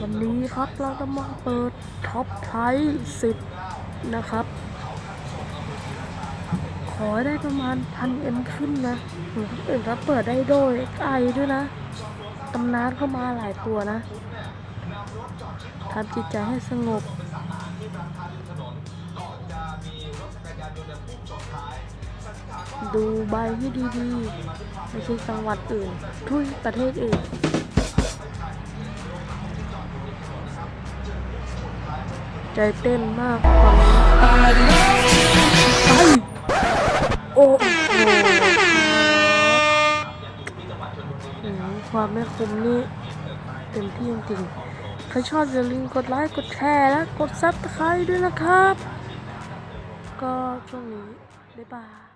วันนี้ครับเราจะมาเปิดท็อปไทยสิบนะครับ ขอได้ประมาณพันเอ็มขึ้นนะเหมือนคนอื่นเขาเปิดได้โดยไอด้วยนะตำนานเข้ามาหลายตัวนะทำจิตใจให้สงบดูใบให้ดีๆ ไม่ใช่จังหวัดอื่น ทุยประเทศอื่น ใจเต้นมากตอนนี้ไปโอ้โหความไม่คุ้มนี่เต็มที่จริงๆ ถ้าชอบอย่าลืมกดไลค์ กดแชร์ และกดซับสไครต์ด้วยนะครับ ก็ช่วงนี้ บ๊ายบาย